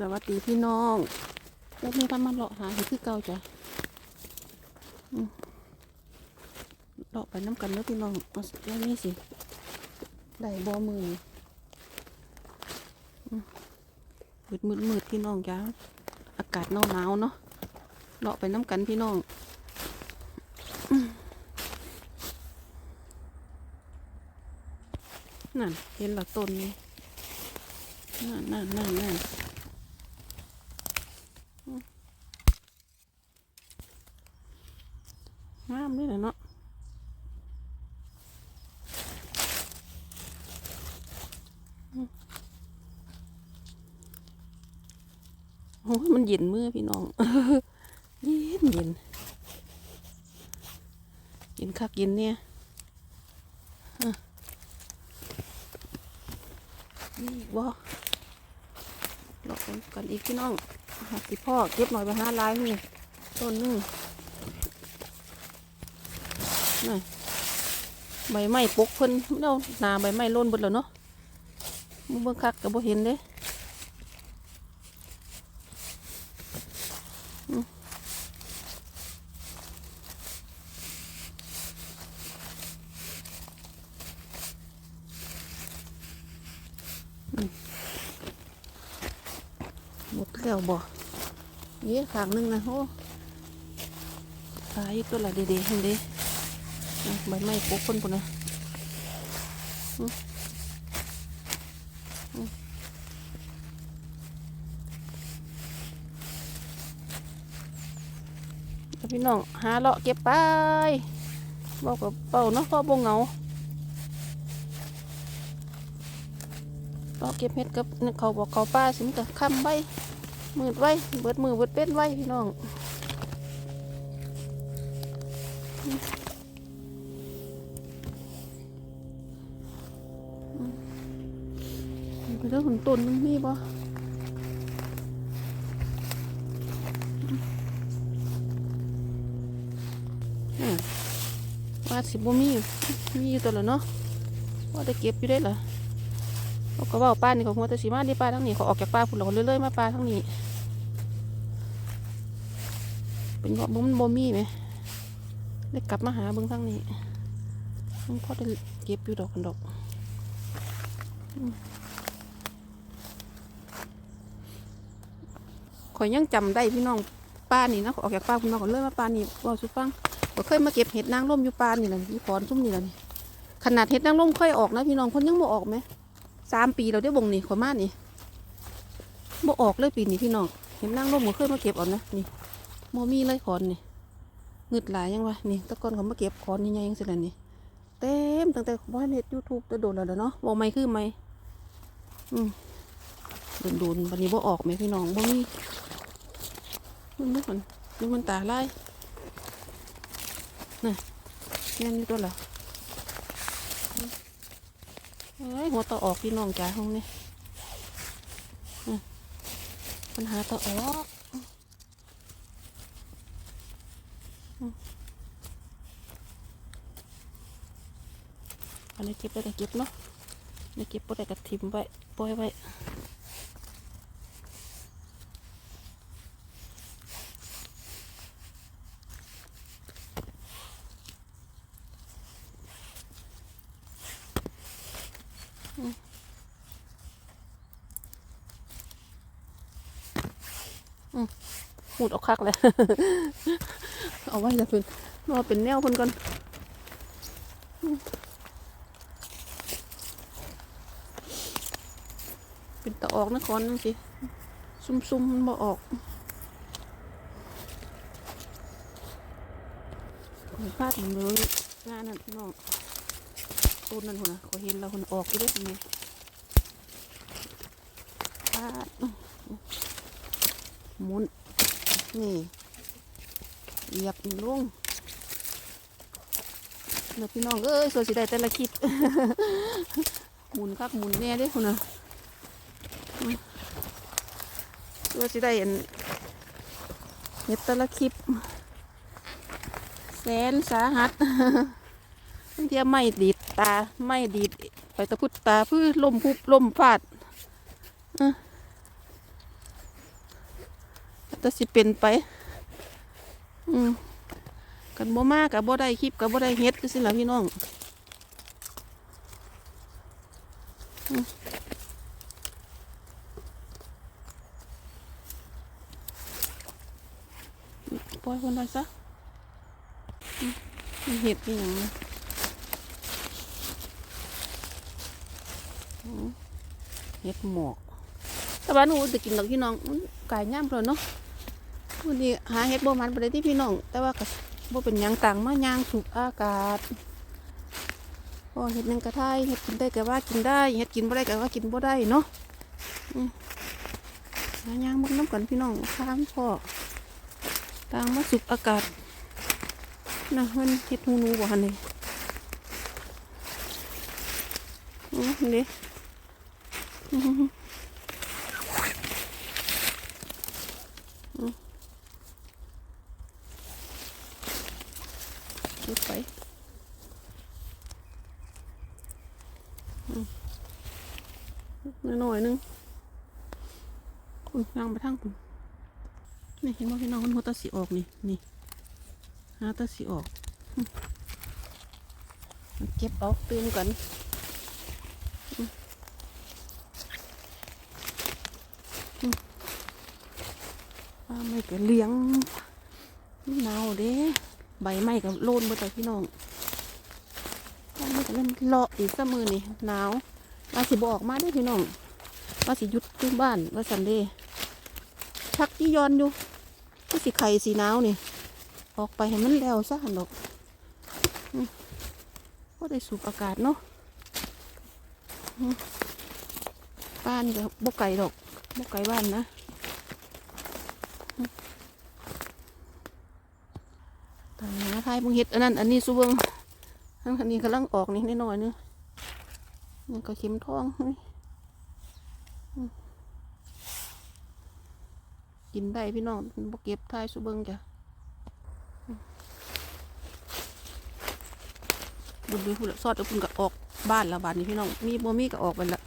สวัสดีพี่น้องพวกนี้ก็มาเลาะหาเห็ดคือเก่าจ้ะเลาะไปน้ำกันเนาะพี่น้องเอาแล้วนี่สิได้บ่มือมืดมืดมืดพี่น้องจ้าอากาศหนาวหนาวเนาะเลาะไปน้ำกันพี่น้องนั่นเห็นหละต้นนี่นั่นนั่นนั่นนั่น งามนี่แหละเนาะอืมโอ้ยมันเย็นมือพี่น้อง เย็นเย็นเย็นคักเย็นเนี่ยนี่อีกบ่หลอกกันอีกพี่น้องหาสิพ่อเก็บหน่อยไปห้าลายนี่ต้นนึง นี่ใบไม้ปกเพิ่นเนาหนาใบไม้โล่นเบิดแล้วเนาะมึงเบิ่งคักก็บ่เห็นเด้อืมอืมหมดแล้วบ่เย้ขางหนึงนะโอ้ตายตัวละเด็ดๆเห็นเด้อะ ใบไม้ปกคนปุ่นนะพี่น้องหาเลาะเก็บไปบอกกับเป่าเนาะพ่อบงเงาเลาะเก็บเห็ดกับเขาบอกเขาป้าสิมนก็ค่ำไว้มืดไว้เบิดมือเบิดเป็นไว้พี่น้อง ตุนมีบ่ว่าสิบ่มีอยู่มีอยู่ตัวละเนาะว่าได้เก็บอยู่ได้เหรอเขาก็เว่าป้านี่เขาหัวแต่สีมาดีป้าทั้งนี้เขาออกจากป้าพุ่นเราเรื่อยๆมาป้าทั้งนี้ เป็นเพราะมันบ่มีไหมได้กลับมาหาเบิ่งทั้งนี้มันพอได้เก็บอยู่ดอกกันดอก ข่อยยังจำได้พี่น้องป้านี่นะออกจากป้าคุณน้องก็เลยมาป้านี่ว่าสุฟังก็เคยมาเก็บเห็ดนางร่มอยู่ป้านี่แหละที่พรซุ่มนี่แหละนี่ขนาดเห็ดนางร่มค่อยออกนะพี่น้องคนยังบ่ออกไหมสามปีเราได้บ่งนี่ขอยมานี่บ่ออกเลยปีนี้พี่น้องเห็ดนางร่มก็เคยมาเก็บเอ่อนนะนี่บ่มีเลยขอนนี่เงึดหลายยังวะนี่ตะกอนเขามาเก็บขอนใหญ่ๆยังสิละนี่เต็มตั้งแต่บ่เห็ดยูทูบจะโดนแล้วเด้อเนาะบ่ไม่คือไม่อืมโดนๆวันนี้บ่ออกไหมพี่น้องบ่มี มันไม่มันมันมันตาไล่น่ะแม่นอยู่ตัวเหรอเอ้ยหัวตาออกพี่น้องจ๋าห้องนี้น่ปัญหาตาออกอืมอันนี้เก็บไปได้เก็บเนาะนี่เก็บไปได้กระทิมไว้ปล่อยไว้ ดออกคักเลย เอาไว้จะเพิ่นรอเป็นแนวเพิ่นก่อนเป็นตะออกนะคอนนั่นสิซุ่มๆมันบ่ออกขอยพลาดมันเลยงานนั่นพี่น้องต้นนั่นคนนะขอเห็นแล้วคนออกอยู่ได้ทำไมพลาดหมุน นี่เหยียบลงเดี๋ยวพี่น้องเอ้ยสวยสิได้แต่ละคลิปหมุนคักหมุนแน่ด้คุณนะสวยสิได้เห็นเห็ดแต่ละคลิปแสนสาหัสบางทีไม่ดีดตาไม่ดีดไปตะพุดตาพื้อลมพุบลมฟาดเแต่สิเป็นไป อืมกันบ่มากกับบ่ได้คลิปกับบ่ได้เฮ็ดก็สิล่ะพี่น้องอืมปล่อยคนไปซะเห็ดอีหยังนะอืมเห็ดหมอกแต่ว่านหนูจะกินดอกพี่น้องมันกายย่ำเลยเนาะ วันนี้หาเห็ดบ่มันไปได้ที่พี่น้อง แต่ว่าก็บ่เป็นยังต่างมายางสูบอากาศพอเห็ดหนึ่งก็ได้เห็ดกินได้ก็ว่ากินได้เห็ดกินบ่ได้ก็ว่ากินบ่ได้เนาะมหายางมันน้ำกันพี่น้องข้ามพ่อต่างมาสูบอากาศนะมันเห็ดหูหนูบ่ฮันนี่อืมนี่อืม จุดไปอืมหน่อยนึงคุณย่างไปทางคุณนี่เห็นว่าพี่น้องมันหัวตาสีออกนี่นี่หาตาสีออกเก็บเอาตื่นกันอืมอืมว่าไม่ก็เลี้ยงหนาวเด้ ใบไม้กับโลนเบ่แต่พี่น้องใบไม้ก็เริ่มเลาะอีกซะมือนี่หนาวว่าสิบออกมาได้พี่น้องว่าสิหยุดอยู่บ้านว่าสันเดย์ชักยี่ยอนอยู่ว่าสิไข่สีหนาวนี่ ออกไปให้มันแล้วซะหันดอกก็ได้สูบอากาศเนาะบ้านก็บกไก่ดอกบกไก่บ้านนะ ตาหาทายมึงเห็ดอันนั้น อันนี้สุเบิงอันอันนี้กำลังออกนี่นิดหน่อยนึงนี่ก็เข็มทองกินได้พี่น้องบ่เก็บทายสุเบิงจ้ะบุญด้วยผู้ละซอดแล้วพุ่นก็ออกบ้านละบาทนี่พี่น้อง มีบ่มีก็ออกไปละ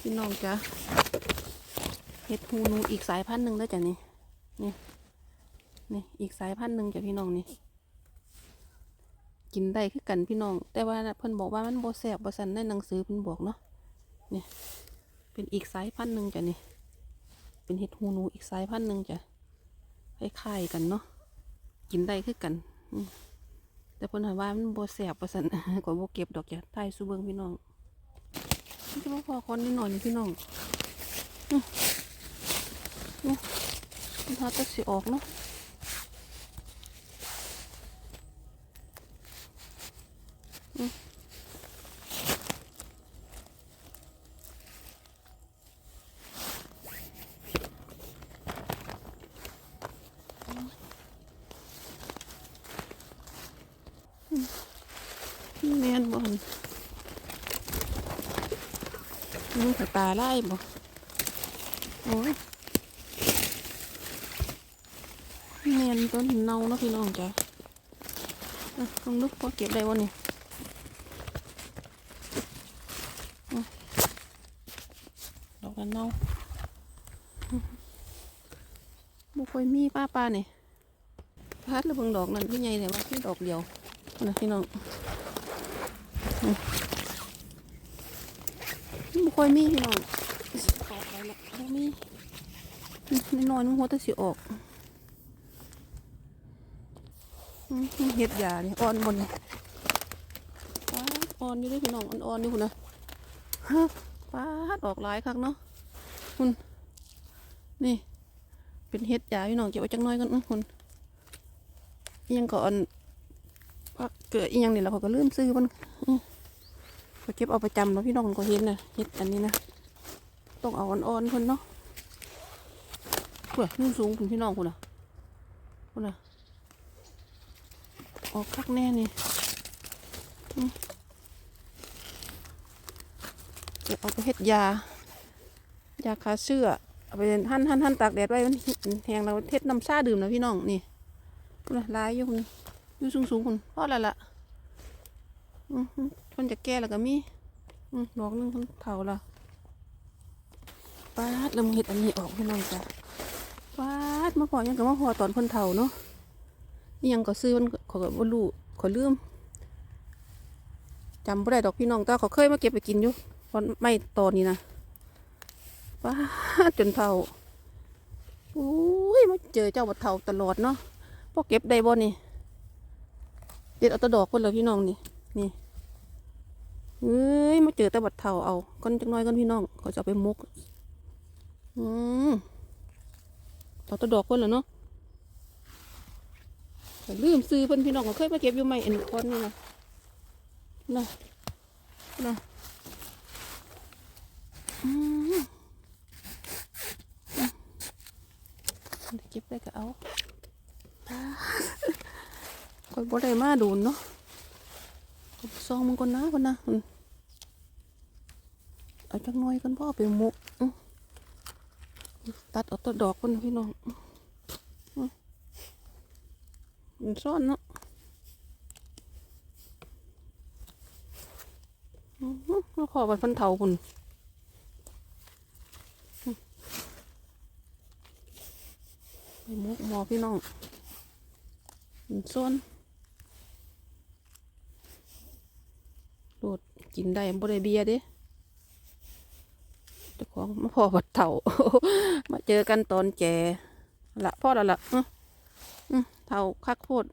พี่น้องจ้ะ เห็ดหูนูอีกสายพันธุ์หนึ่งแล้วจ้ะนี่นี่นี่อีกสายพันธุ์หนึ่งจ้ะพี่น้องนี่กินได้คือกันพี่น้อง แต่ว่าเพิ่นบอกว่ามันบ่แซ่บบ่สันในหนังสือเพิ่นบอกเนาะนี่เป็นอีกสายพันธุ์หนึ่งจ้ะนี่เป็นเห็ดหูนูอีกสายพันธุ์หนึ่งจ้ะคล้ายๆกันเนาะกินได้คือกันแต่เพิ่นหาว่ามันบ่แซ่บบ่สันก็บ่เก็บดอกจ้ะใต้ซูเบิงพี่น้องนี่จะมาพอคนนิดหน่อยนี่พี่น้อง มันหาตัสิออกเนาะแม่นบ่นมึงตาไล่บ่โอ้ย เนียนต้นเน่าเนาะพี่น้องจ้ะอะลองดูพอเก็บได้วะนี่อะดอกนั้นเน่าบุคอยมีป้าป้าเนี่ยพัดหรือเบิ่งดอกนั่นพี่ใหญ่เนี่ยว่าพี่ดอกเดียวนะพี่น้องอืมบุคอยมีพี่น้องออกไปละบ่มีนิดหน่อยนึงหัวแต่สิออก อืม เห็ดยานี่อ่อนบนนี่ป้าดอ่อนอยู่เด้วยพี่น้องอ่อนๆอยู่คุณนะฮะป้าดออกหลายครั้งเนาะคุณนี่ เป็นเห็ดยาพี่น้องเก็บไว้จังน้อยกันนะคุณอิหยังก่อนพักเกิดอีหยังนี่แหละเขาก็ลืมซื้อมันอื้อเขาเก็บเอาประจำเนาะพี่น้องก็เห็นนะเห็ดอันนี้นะต้องเอาอ่อนๆคนเนาะเพื่อนุ่งสูงคุณพี่น้องคุณนะคุณนะ ออกคักแน่นี่อืมเดี๋ยวเอาไปเฮ็ดยา ยาคาเสื้อเอาไปหั่นหั่นหั่นตากแดดไว้มันแห้งเราเฮ็ดน้ำชาดื่มนะพี่น้องนี่คุณลายอยู่คุณอยู่สูงสูงคุณพอแล้วล่ะอืมคนจะแก่แล้วก็มีอืมดอกนึงคนเฒ่าละปาดล้วมึงเห็ดอันนี้ออกพี่น้องจ้ะปาดมาพอยังกับมาพอตอนเพิ่นเฒ่าเนาะ นี่ยังก็ซื้อมันขอยก็บ่รู้ขอยลืมจำบ่ได้ดอกพี่น้องแต่เขาเคยมาเก็บไปกินอยู่ตอนไม่ตอนนี้นะปาจนเฒ่าอุ้ยมาเจอเจ้าบัดเฒ่าตลอดเนาะพวกเก็บได้บ่นี่เด็ดเอาตะดอกเพิ่นเลยพี่น้องนี่นี่เอ้ยมาเจอแต่บัดเฒ่าเอาก้อนจักหน้อยก้อนพี่น้องเขาจะไปมุกอืมเอาตะดอกเพิ่นเหรอเนาะ ลืมซื้อเพิ่นพี่น้องก็เคยมาเก็บอยู่ไหมเอ็นคอนนี่นะนะนะเก็บได้ก็เอาคอยบ่ได้มาโดูนเนาะซองมึงก่อนนะก่อนนะเอาจักน้อยกันพ่อไปหมุกตัดเอาตัวดอกคนพี่น้องอ มมันซ่อนเนาะอือหือแล้วพอวันพันเทาคุณไปมุกมอพี่น้องมันซ่อนโดดกินได้บ่ได้เบียเด้เจ้าของมาพ่อวัดเถามาเจอกันตอนแก่ละพ่อล้วละ เถ่าคักโคตร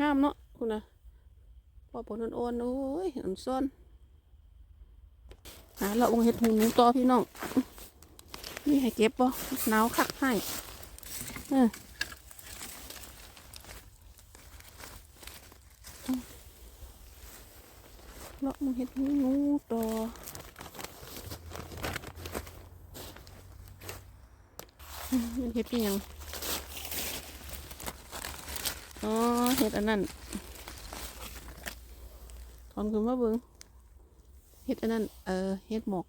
งามเนาะคุณนะพอผลอ่อนๆโอ้ยอันซ่อนหาเราองเห็ดหูหนูต่อพี่น้องนี่ให้เก็บป่หนาวคักให้เอออื้อเราองเห็ดหูหนูต่อเห็ดอีหยัง อ๋อเห็ดอันนั้นถอนขึ้นมาเบิ้งเห็ดอันนั้น เออเห็ดหมอก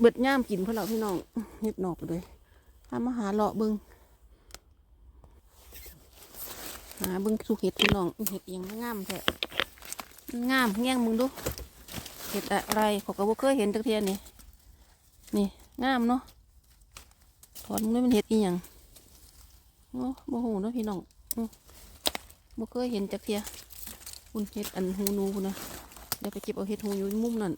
เบิดย่ามกินพื่อเราพี่น้องเห็ดหนอกเลยทำมาหาเลาะเบิ้งหาเบิ้งสุกเห็ดพี่น้องเห็ดเอียงงามแท้งามแง่งมึงดูเห็ดอะไรขอยก็บ่เคยเห็นจักเทียนนี่นี่งามเนาะถอนมันมันเห็ดอีหยัง โอ้โมโหเนาะพี่น้องอืมบ่เคยเห็นจักเทียคุณเห็ดอันหูนูนะเดี๋ยวไปเก็บเอาเห็ดหูอยู่มุมนั่น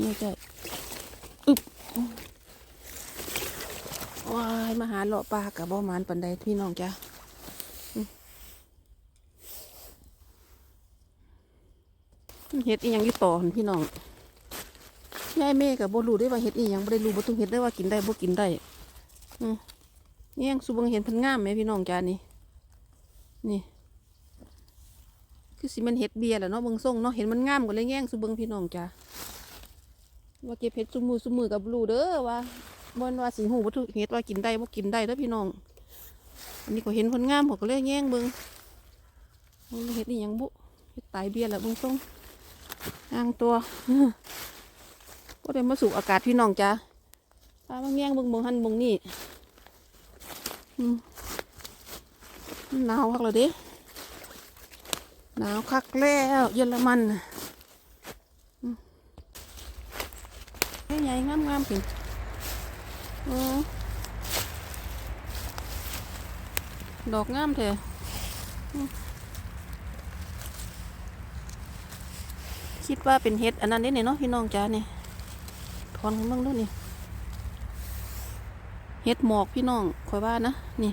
นี่จะอึบว้ายมาหาเลาะปลากับบ่หมานปันใดพี่น้องจ้ะ เฮ็ดอีหยังอยู่ต่อพี่น้องยายแม่กับบ่รู้ได้ว่าเฮ็ดอีหยังบ่ได้รู้บ่ต้องเฮ็ดได้ว่ากินได้บ่กินได้อืมแย่งสุบิงเห็นพิ่นงามไหมพี่น้องจ้านี่นี่ คือสิมันเฮ็ดเบียร์แหละเนาะเบิ่งทรงเนาะเห็นมันงามก็เลยแย่งสุบิงพี่น้องจ้าว่าเก็บเฮ็ดซุมือซุมือกับรู้เด้อว่าบ่นว่าสิหูบ่ทุกเฮ็ดว่ากินได้บ่กินได้เด้อพี่น้อง อันนี้ก็เห็นพิ่นงามเขาก็เลยแย่งเบิ่งเฮ็ดอีหยังบุเฮ็ดตายเบียร์แหละเบิ่งทรง อ่างตัวก็ได้มาสูบอากาศพี่น้องจ้าปลาบางแย่งเบงบงหันบงนี่หนาวคักเลยด้หนาวคักแล้วเยอรมันใหญ่งามๆผิงโอ้ดอกงามเถอะ คิดว่าเป็นเห็ดอันนั้นนี่เนาะพี่น้องจ้าเนี่ยถอนขึ้นบ้างดูนี่เห็ดหมอกพี่น้องคอยว่านะนี่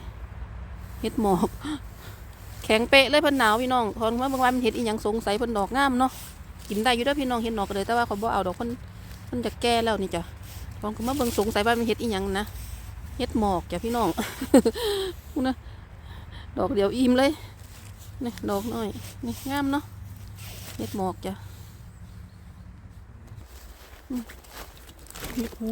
เห็ดหมอก แข็งเป๊ะเลยพิ่นหนาวพี่น้องถอนขึ้นมาบางวันมันเห็ดอีหยังสงสัยพิ่นดอกงามเนาะกินได้อยู่ด้อพี่น้องเห็ดหนอกเลยแต่ว่าเขาบ่เอาดอกเพิ่นเพิ่นจะแก่แล้วนี่จ้ะถอนขึ้นมาเบิ่งสงสัยว่ามันเห็ดอีหยังนะเห็ดหมอกจ้ะพี่น้องพูนะดอกเดียวอิ่มเลยนี่ดอกน้อยนี่งามเนาะเห็ดหมอกจ้ะ หู